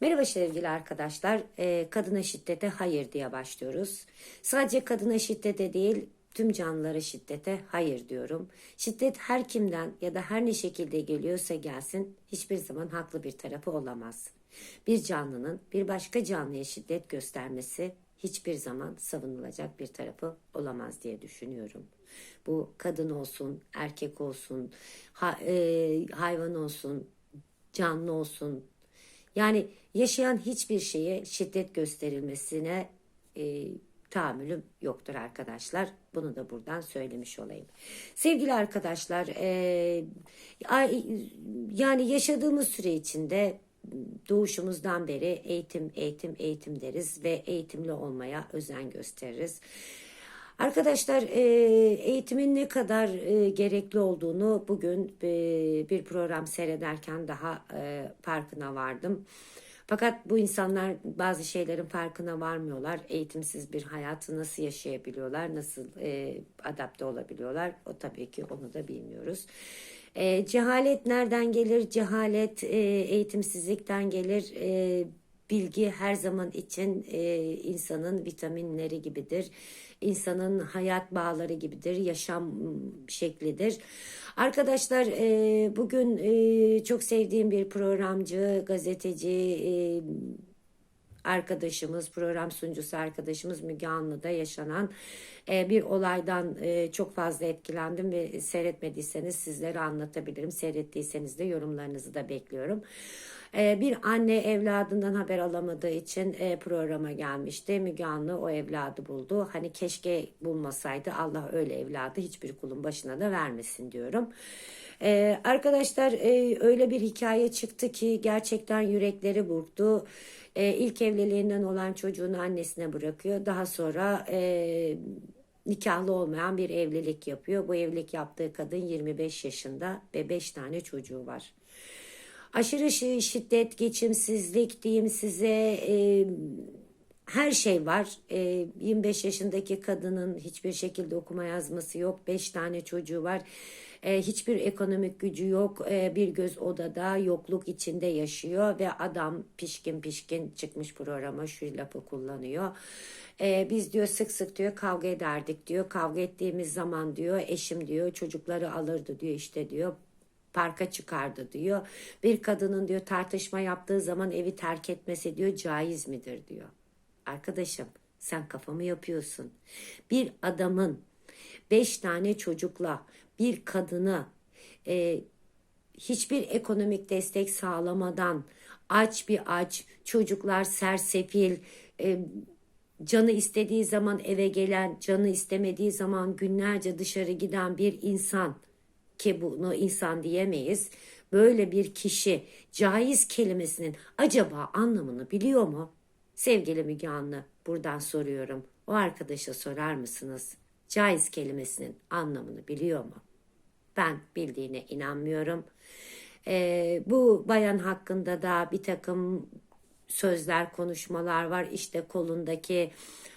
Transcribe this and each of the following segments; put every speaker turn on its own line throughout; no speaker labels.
Merhaba sevgili arkadaşlar. Ee, kadına şiddete hayır diye başlıyoruz. Sadece kadına şiddete değil, tüm canlılara şiddete hayır diyorum. Şiddet her kimden ya da her ne şekilde geliyorsa gelsin hiçbir zaman haklı bir tarafı olamaz. Bir canlının bir başka canlıya şiddet göstermesi hiçbir zaman savunulacak bir tarafı olamaz diye düşünüyorum. Bu kadın olsun, erkek olsun, ha- e, hayvan olsun, canlı olsun. Yani yaşayan hiçbir şeye şiddet gösterilmesine e, tahammülüm yoktur arkadaşlar. Bunu da buradan söylemiş olayım. Sevgili arkadaşlar, e, yani yaşadığımız süre içinde doğuşumuzdan beri eğitim, eğitim, eğitim deriz ve eğitimli olmaya özen gösteririz. Arkadaşlar e, eğitimin ne kadar e, gerekli olduğunu bugün e, bir program seyrederken daha farkına vardım. Fakat bu insanlar bazı şeylerin farkına varmıyorlar. Eğitimsiz bir hayatı nasıl yaşayabiliyorlar, nasıl e, adapte olabiliyorlar o tabii ki onu da bilmiyoruz. E, cehalet nereden gelir? Cehalet e, eğitimsizlikten gelir. E, bilgi her zaman için e, insanın vitaminleri gibidir. İnsanın hayat bağları gibidir, yaşam şeklidir. Arkadaşlar e, bugün e, çok sevdiğim bir programcı, gazeteci, e, arkadaşımız, program sunucusu arkadaşımız Müge Anlı'da yaşanan e, bir olaydan e, çok fazla etkilendim ve seyretmediyseniz sizlere anlatabilirim. Seyrettiyseniz de yorumlarınızı da bekliyorum. E, bir anne evladından haber alamadığı için e, programa gelmişti. Müge Anlı o evladı buldu. Hani keşke bulmasaydı Allah öyle evladı hiçbir kulun başına da vermesin diyorum. Ee, arkadaşlar e, öyle bir hikaye çıktı ki gerçekten yürekleri burktu. Ee, ilk evliliğinden olan çocuğunu annesine bırakıyor. Daha sonra e, nikahlı olmayan bir evlilik yapıyor. Bu evlilik yaptığı kadın 25 yaşında ve 5 tane çocuğu var. Aşırı şi- şiddet, geçimsizlik diyeyim size e, her şey var. E, 25 yaşındaki kadının hiçbir şekilde okuma yazması yok. 5 tane çocuğu var. E, hiçbir ekonomik gücü yok. E, bir göz odada yokluk içinde yaşıyor ve adam pişkin pişkin çıkmış programa şu lafı kullanıyor. E, biz diyor sık sık diyor kavga ederdik diyor. Kavga ettiğimiz zaman diyor eşim diyor çocukları alırdı diyor işte diyor parka çıkardı diyor. Bir kadının diyor tartışma yaptığı zaman evi terk etmesi diyor caiz midir diyor. Arkadaşım sen kafamı yapıyorsun. Bir adamın beş tane çocukla bir kadını e, hiçbir ekonomik destek sağlamadan aç bir aç çocuklar sersefil e, canı istediği zaman eve gelen canı istemediği zaman günlerce dışarı giden bir insan ki bunu insan diyemeyiz. Böyle bir kişi caiz kelimesinin acaba anlamını biliyor mu? Sevgili Müge Anlı buradan soruyorum. O arkadaşa sorar mısınız? Caiz kelimesinin anlamını biliyor mu? Ben bildiğine inanmıyorum. Ee, bu bayan hakkında da bir takım sözler, konuşmalar var. İşte kolundaki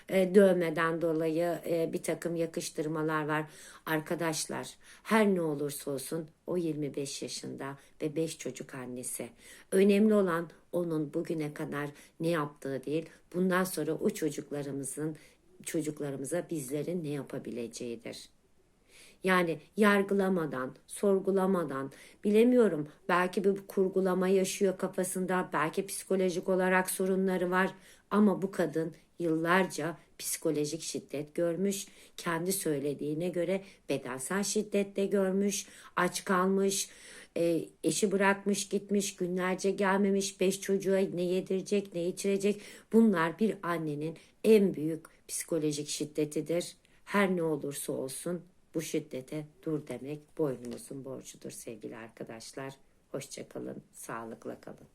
e, dövmeden dolayı e, bir takım yakıştırmalar var. Arkadaşlar her ne olursa olsun o 25 yaşında ve 5 çocuk annesi. Önemli olan onun bugüne kadar ne yaptığı değil. Bundan sonra o çocuklarımızın çocuklarımıza bizlerin ne yapabileceğidir. Yani yargılamadan, sorgulamadan, bilemiyorum belki bir kurgulama yaşıyor kafasında, belki psikolojik olarak sorunları var ama bu kadın yıllarca psikolojik şiddet görmüş. Kendi söylediğine göre bedensel şiddet de görmüş, aç kalmış, e, eşi bırakmış gitmiş, günlerce gelmemiş, beş çocuğa ne yedirecek, ne içirecek. Bunlar bir annenin en büyük psikolojik şiddetidir. Her ne olursa olsun bu şiddete dur demek boynumuzun borcudur sevgili arkadaşlar. Hoşçakalın, sağlıkla kalın.